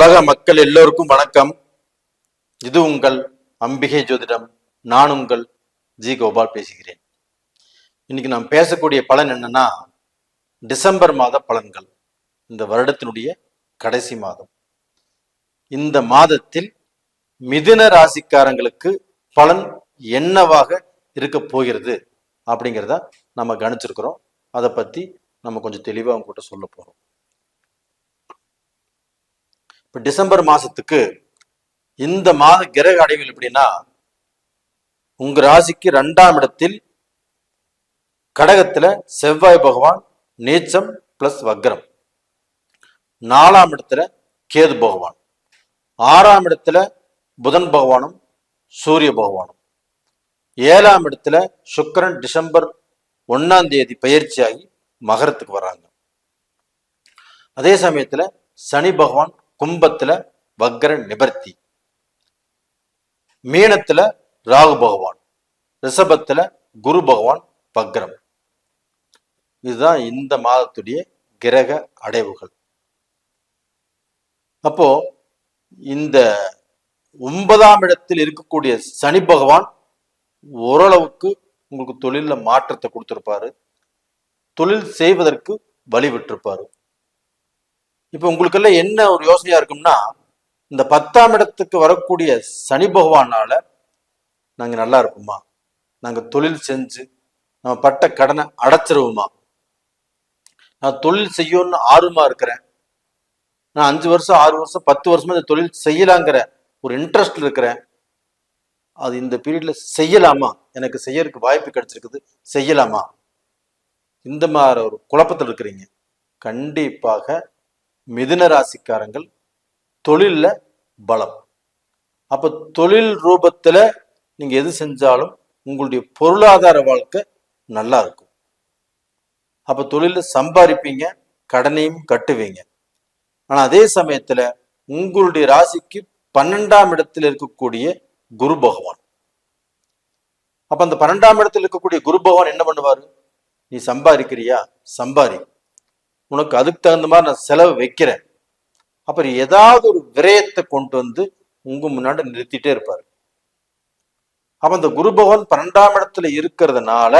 உலக மக்கள் எல்லோருக்கும் வணக்கம். இது உங்கள் அம்பிகை ஜோதிடம். நான் உங்கள் ஜி கோபால் பேசுகிறேன். இன்னைக்கு நாம் பேசக்கூடிய பலன் என்னன்னா டிசம்பர் மாத பலன்கள். இந்த வருடத்தினுடைய கடைசி மாதம். இந்த மாதத்தில் மிதுன ராசிக்காரங்களுக்கு பலன் என்னவாக இருக்க போகிறது அப்படிங்கிறத நம்ம கணிச்சிருக்கிறோம். அதை பத்தி நம்ம கொஞ்சம் தெளிவாக உங்ககிட்ட சொல்ல போறோம். இப்போ டிசம்பர் மாதத்துக்கு இந்த மாத கிரக அடைவில் எப்படின்னா உங்கள் ராசிக்கு ரெண்டாம் இடத்தில் கடகத்தில் செவ்வாய் பகவான் நீச்சம் பிளஸ் வக்ரம். நாலாம் இடத்துல கேது பகவான். ஆறாம் இடத்துல புதன் பகவானும் சூரிய பகவானும். ஏழாம் இடத்துல சுக்கரன் டிசம்பர் ஒன்னாம் தேதி பயிற்சியாகி மகரத்துக்கு வராங்க. அதே சமயத்துல சனி பகவான் கும்பத்துல வக்ர நிபர்த்தி மீனத்துல ராகு பகவான். ரிஷபத்துல குரு பகவான் வக்ரம். இதுதான் இந்த மாதத்துடைய கிரக அடைவுகள். அப்போ இந்த ஒன்பதாம் இடத்தில் இருக்கக்கூடிய சனி பகவான் ஓரளவுக்கு உங்களுக்கு தொழிலில் மாற்றத்தை கொடுத்துருப்பாரு. தொழில் செய்வதற்கு வழி விட்டுருப்பாரு இப்போ உங்களுக்கெல்லாம் என்ன ஒரு யோசனையா இருக்கும்னா இந்த பத்தாம் இடத்துக்கு வரக்கூடிய சனி பகவானால நாங்க நல்லா இருப்போமா? நாங்க தொழில் செஞ்சு நம்ம பட்ட கடனை அடைச்சிருவோமா? நான் தொழில் செய்யணும்னு ஆர்வமா இருக்கிறேன். நான் அஞ்சு வருஷம் ஆறு வருஷம் பத்து வருஷமா இந்த தொழில் செய்யலாங்கிற ஒரு இன்ட்ரெஸ்ட் இருக்கிறேன். அது இந்த பீரியட்ல செய்யலாமா? எனக்கு செய்யறதுக்கு வாய்ப்பு கிடைச்சிருக்குது. செய்யலாமா? இந்த மாதிரி ஒரு குழப்பத்தில் இருக்கிறீங்க. கண்டிப்பாக மிதுன ராசிக்காரங்கள் தொழில்ல பலம். அப்போ தொழில் ரூபத்துல நீங்க எது செஞ்சாலும் உங்களுடைய பொருளாதார வாழ்க்கை நல்லா இருக்கும். அப்போ தொழில சம்பாதிப்பீங்க கடனையும் கட்டுவீங்க. ஆனா அதே சமயத்துல உங்களுடைய ராசிக்கு பன்னெண்டாம் இடத்தில் இருக்கக்கூடிய குரு பகவான். அப்போ அந்த பன்னெண்டாம் இடத்தில் இருக்கக்கூடிய குரு பகவான் என்ன பண்ணுவாரு? நீ சம்பாதிக்கிறியா? சம்பாதி. உனக்கு அதுக்கு தகுந்த மாதிரி நான் செலவு வைக்கிறேன். அப்புறம் ஏதாவது ஒரு விரயத்தை கொண்டு வந்து உங்க முன்னாடி நிறுத்திட்டே இருப்பாரு. அப்ப அந்த குரு பகவான் பன்னெண்டாம் இடத்துல இருக்கிறதுனால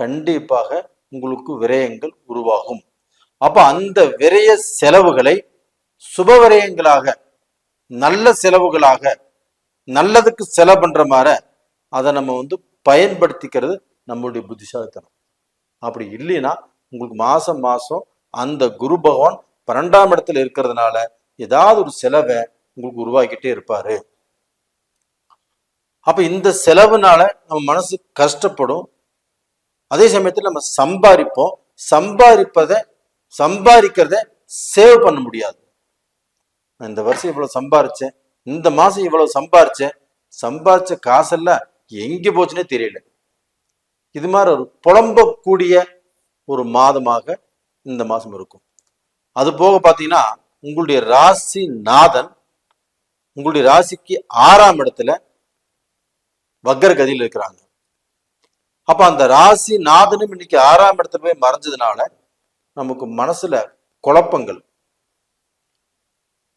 கண்டிப்பாக உங்களுக்கு விரயங்கள் உருவாகும். அப்ப அந்த விரய செலவுகளை சுப விரயங்களாக நல்ல செலவுகளாக நல்லதுக்கு செலவு பண்ற மாதிரி அதை நம்ம வந்து பயன்படுத்திக்கிறது நம்மளுடைய புத்திசாலித்தனம். அப்படி இல்லைன்னா உங்களுக்கு மாசம் மாசம் அந்த குரு பகவான் பன்னெண்டாம் இடத்துல இருக்கிறதுனால ஏதாவது ஒரு செலவை உங்களுக்கு உருவாக்கிட்டே இருப்பாரு. அப்ப இந்த செலவுனால நம்ம மனசு கஷ்டப்படும். அதே சமயத்துல நம்ம சம்பாதிப்போம். சம்பாதிப்பதை சம்பாதிக்கிறத சேவ் பண்ண முடியாது. நான் இந்த வருஷம் இவ்வளவு சம்பாரிச்சேன் இந்த மாசம் இவ்வளவு சம்பாரிச்சேன் சம்பாரிச்ச காசெல்லாம் எங்க போச்சுன்னே தெரியல. இது மாதிரி ஒரு புலம்பக்கூடிய ஒரு மாதமாக இந்த மாசம் இருக்கும். அது போக பார்த்தீங்கன்னா உங்களுடைய ராசி நாதன் உங்களுடைய ராசிக்கு ஆறாம் இடத்துல வக்கர கதியில் இருக்கிறாங்க. அப்ப அந்த ராசி நாதனும் இன்னைக்கு ஆறாம் இடத்துல போய் மறைஞ்சதுனால நமக்கு மனசுல குழப்பங்கள்.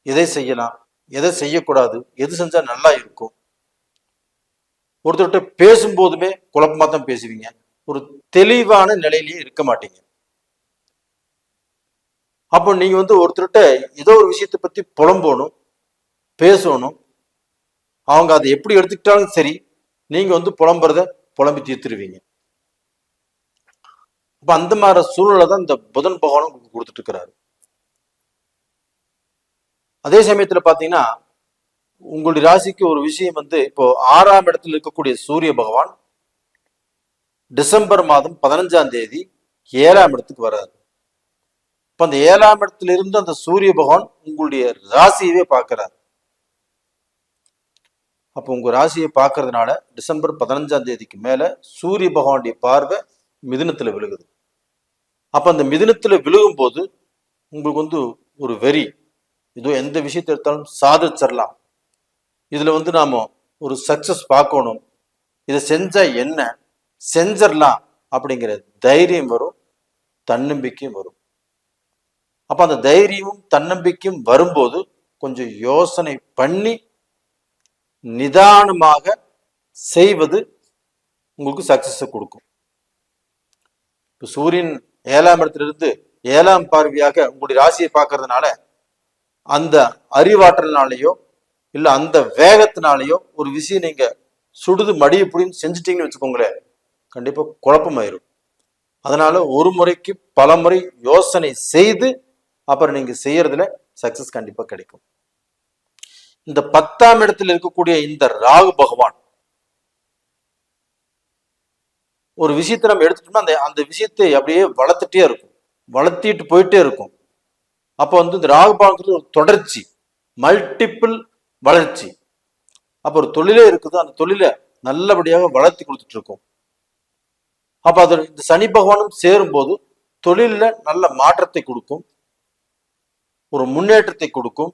எதை செய்யலாம்? எதை செய்யக்கூடாது? எது செஞ்சா நல்லா இருக்கும்? ஒருத்தர்கிட்ட பேசும்போதுமே குழப்பமா தான் பேசுவீங்க. ஒரு தெளிவான நிலையிலேயே இருக்க மாட்டீங்க. அப்போ நீங்க வந்து ஒருத்தர்கிட்ட ஏதோ ஒரு விஷயத்தை பத்தி புலம்பணும் பேசணும். அவங்க அதை எப்படி எடுத்துக்கிட்டாலும் சரி நீங்க வந்து புலம்புறத புலம்பி தீர்த்துருவீங்க. அப்ப அந்த மாதிரி சூழ்நிலை தான் இந்த புதன் பகவானும் உங்களுக்கு கொடுத்துட்டு இருக்கிறாரு அதே சமயத்துல பாத்தீங்கன்னா உங்களுடைய ராசிக்கு ஒரு விஷயம் வந்து இப்போ ஆறாம் இடத்துல இருக்கக்கூடிய சூரிய பகவான் டிசம்பர் மாதம் பதினஞ்சாம் தேதி ஏழாம் இடத்துக்கு வர்றாரு. இப்போ அந்த ஏழாம் இடத்துல இருந்து அந்த சூரிய பகவான் உங்களுடைய ராசியவே பார்க்கிறார். அப்போ உங்கள் ராசியை பார்க்கறதுனால டிசம்பர் பதினஞ்சாம் தேதிக்கு மேலே சூரிய பகவானுடைய பார்வை மிதினத்தில் விழுகுது. அப்போ அந்த மிதினத்தில் விழுகும்போது உங்களுக்கு வந்து ஒரு வெறி. ஏதோ எந்த விஷயத்தை எடுத்தாலும் சாதிச்சிடலாம் இதில் வந்து நாம் ஒரு சக்ஸஸ் பார்க்கணும். இதை செஞ்சால் என்ன? செஞ்சிடலாம் அப்படிங்கிற தைரியம் வரும் தன்னம்பிக்கையும் வரும். அப்ப அந்த தைரியமும் தன்னம்பிக்கையும் வரும்போது கொஞ்சம் யோசனை பண்ணி நிதானமாக செய்வது உங்களுக்கு சக்சஸை கொடுக்கும். இப்போ சூரியன் ஏழாம் இடத்திலிருந்து ஏழாம் பார்வையாக உங்களுடைய ராசியை பார்க்கறதுனால அந்த அறிவாற்றல்னாலேயோ இல்ல அந்த வேகத்தினாலேயோ ஒரு விஷயம் நீங்க சுடுது மடிய புடின்னு செஞ்சிட்டீங்கன்னு வச்சுக்கோங்களேன். கண்டிப்பா குழப்பமாயிரும். அதனால ஒரு முறைக்கு பல முறை யோசனை செய்து அப்புறம் நீங்க செய்யறதுல சக்சஸ் கண்டிப்பா கிடைக்கும். இந்த பத்தாம் இடத்தில் இருக்கக்கூடிய இந்த ராகு பகவான் ஒரு விஷயத்தை நம்ம எடுத்துட்டோம்னா அந்த அந்த விஷயத்தை அப்படியே வளர்த்துட்டே இருக்கும். வளர்த்திட்டு போயிட்டே இருக்கும். அப்போ வந்து இந்த ராகு பகவான் ஒரு தொடர்ச்சி மல்டிபிள் வளர்ச்சி. அப்போ ஒரு தொழிலே இருக்குது. அந்த தொழிலை நல்லபடியாக வளர்த்தி கொடுத்துட்டு இருக்கும். அப்ப அது இந்த சனி பகவானும் சேரும்போது தொழிலில் நல்ல மாற்றத்தை கொடுக்கும். ஒரு முன்னேற்றத்தை கொடுக்கும்.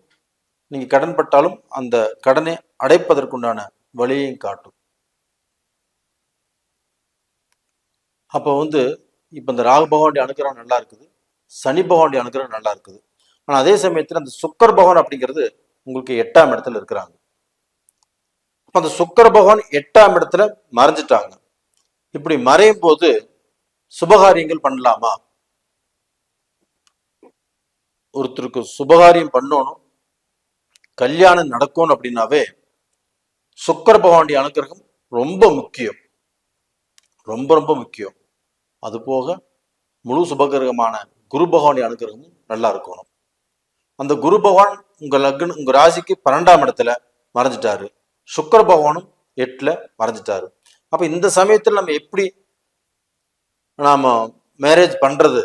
நீங்க கடன் பட்டாலும் அந்த கடனை அடைப்பதற்குண்டான வழியையும் காட்டும். அப்போ வந்து இப்போ இந்த ராகு பகவானுடைய அனுகிரகம் நல்லா இருக்குது. சனி பகவானுடைய அனுகிரகம் நல்லா இருக்குது. ஆனால் அதே சமயத்தில் அந்த சுக்கர் பகவான் அப்படிங்கிறது உங்களுக்கு எட்டாம் இடத்துல இருக்கிறாங்க. அப்போ அந்த சுக்கர பகவான் எட்டாம் இடத்துல மறைஞ்சிட்டாங்க. இப்படி மறையும் போது சுபகாரியங்கள் பண்ணலாமா? ஒருத்தருக்கு சுபகாரியம் பண்ணணும் கல்யாணம் நடக்கணும் அப்படின்னாவே சுக்கர பகவானுடைய அனுகிரகம் ரொம்ப முக்கியம். ரொம்ப ரொம்ப முக்கியம். அது போக முழு சுபகிரகமான குரு பகவானுடைய அனுகிரகமும் நல்லா இருக்கணும். அந்த குரு பகவான் உங்க லக்னம் உங்க ராசிக்கு பன்னெண்டாம் இடத்துல மறைஞ்சிட்டாரு. சுக்கர பகவானும் எட்டுல மறைஞ்சிட்டாரு. அப்போ இந்த சமயத்தில் நம்ம எப்படி நாம மேரேஜ் பண்ணுறது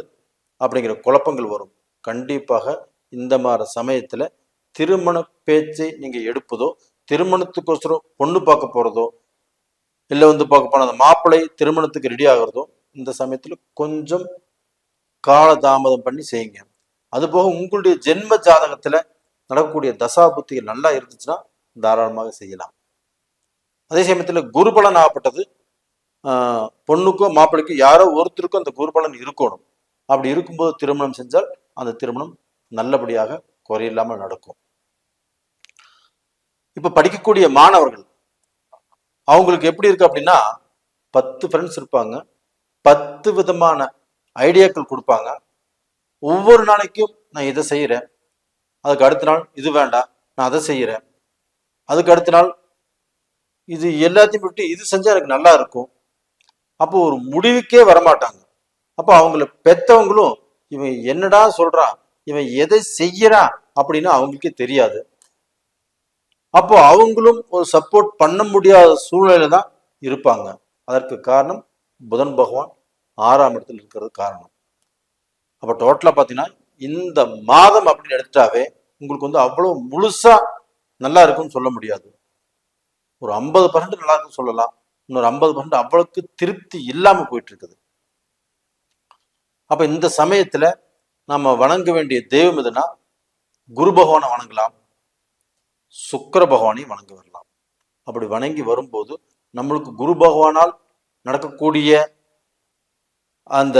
அப்படிங்கிற குழப்பங்கள் வரும். கண்டிப்பாக இந்த மாதிரி சமயத்தில் திருமண பேச்சை நீங்கள் எடுப்பதோ திருமணத்துக்கோசரம் பொண்ணு பார்க்க போறதோ இல்லை வந்து பார்க்க போன அந்த மாப்பிள்ளை திருமணத்துக்கு ரெடி ஆகிறதோ இந்த சமயத்தில் கொஞ்சம் கால தாமதம் பண்ணி செய்யுங்க. அதுபோக உங்களுடைய ஜென்ம ஜாதகத்தில் நடக்கக்கூடிய தசா புத்திகள் நல்லா இருந்துச்சுன்னா தாராளமாக செய்யலாம். அதே சமயத்தில் குருபலன் ஆகப்பட்டது. ஆஹ் பொண்ணுக்கோ மாப்பிள்ளைக்கோ யாரோ ஒருத்தருக்கும் அந்த குருபலன் இருக்கணும். அப்படி இருக்கும்போது திருமணம் செஞ்சால் அந்த திருமணம் நல்லபடியாக குறையில்லாமல் நடக்கும். இப்ப படிக்கக்கூடிய மாணவர்கள் அவங்களுக்கு எப்படி இருக்கு அப்படின்னா பத்து ஃப்ரெண்ட்ஸ் இருப்பாங்க. பத்து விதமான ஐடியாக்கள் கொடுப்பாங்க. ஒவ்வொரு நாளைக்கும் நான் இதை செய்கிறேன் அதுக்கு அடுத்த நாள் இது வேண்டாம் நான் அதை செய்கிறேன் அதுக்கு அடுத்த நாள் இது எல்லாத்தையும் விட்டு இது செஞ்சா எனக்கு நல்லா இருக்கும். அப்போ ஒரு முடிவுக்கே வரமாட்டாங்க. அப்போ அவங்கள பெத்தவங்களும் இவன் என்னடா சொல்றான் இவன் எதை செய்யறான் அப்படின்னு அவங்களுக்கே தெரியாது. அப்போ அவங்களும் ஒரு சப்போர்ட் பண்ண முடியாத சூழ்நிலையில தான் இருப்பாங்க. அதற்கு காரணம் புதன் பகவான் ஆறாம் இடத்துல இருக்கிறது காரணம். அப்போ டோட்டலா பார்த்தீங்கன்னா இந்த மாதம் அப்படின்னு எடுத்துட்டாவே உங்களுக்கு வந்து அவ்வளவு முழுசா நல்லா இருக்கும்னு சொல்ல முடியாது. ஒரு ஐம்பது பர்சன்ட் நல்லா இருக்குன்னு சொல்லலாம். இன்னொரு ஐம்பது பர்சன்ட் அவ்வளவுக்கு திருப்தி இல்லாம போயிட்டு இருக்குது அப்ப இந்த சமயத்துல நம்ம வணங்க வேண்டிய தெய்வம் எதுனா குரு பகவானை வணங்கலாம். சுக்கர பகவானையும் வணங்க வரலாம். அப்படி வணங்கி வரும்போது நம்மளுக்கு குரு பகவானால் நடக்கக்கூடிய அந்த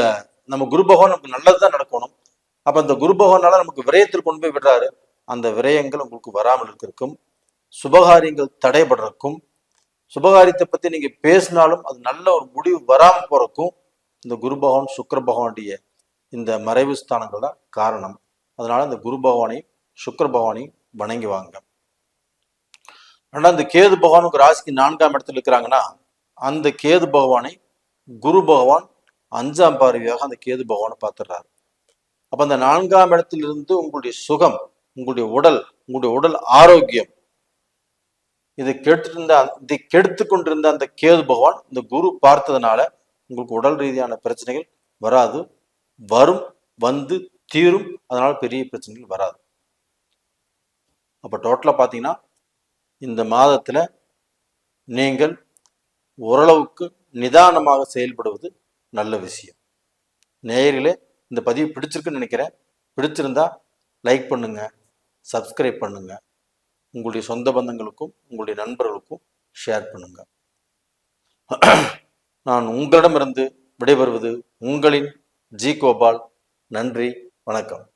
நம்ம குரு பகவான் நமக்கு நல்லதுதான் நடக்கணும். அப்ப அந்த குரு பகவானால நமக்கு விரயத்தில் கொண்டு போய் விடுறாரு. அந்த விரயங்கள் உங்களுக்கு வராமல் இருக்கிறதுக்கும் சுபகாரியங்கள் தடைபடுறதுக்கும் சுபகாரியத்தை பத்தி நீங்க பேசினாலும் அது நல்ல ஒரு முடிவு வராம போறதுக்கும் இந்த குரு பகவான் சுக்கர பகவானுடைய இந்த மறைவு ஸ்தானங்கள் தான் காரணம். அதனால இந்த குரு பகவானையும் சுக்கர பகவானையும் வணங்கி வாங்க. ஆனால் இந்த கேது பகவானுக்கு ராசிக்கு நான்காம் இடத்துல இருக்கிறாங்கன்னா அந்த கேது பகவானை குரு பகவான் அஞ்சாம் பார்வையாக அந்த கேது பகவானை பார்த்துடுறாரு. அப்ப அந்த நான்காம் இடத்திலிருந்து உங்களுடைய சுகம் உங்களுடைய உடல் உங்களுடைய உடல் ஆரோக்கியம் இதை கெடுத்துட்டு இதை கெடுத்து கொண்டிருந்த அந்த கேது பகவான் இந்த குரு பார்த்ததுனால உங்களுக்கு உடல் ரீதியான பிரச்சனைகள் வராது. வரும் வந்து தீரும். அதனால பெரிய பிரச்சனைகள் வராது. அப்போ டோட்டலாக பார்த்தீங்கன்னா இந்த மாதத்தில் நீங்கள் ஓரளவுக்கு நிதானமாக செயல்படுவது நல்ல விஷயம். நேயர்களே இந்த பதிவு பிடிச்சிருக்குன்னு நினைக்கிறேன். பிடிச்சிருந்தா லைக் பண்ணுங்கள் சப்ஸ்கிரைப் பண்ணுங்கள் உங்களுடைய சொந்த பந்தங்களுக்கும் உங்களுடைய நண்பர்களுக்கும் ஷேர் பண்ணுங்க. நான் உங்களிடமிருந்து விடைபெறுவது உங்களின் ஜி கோபால். நன்றி வணக்கம்.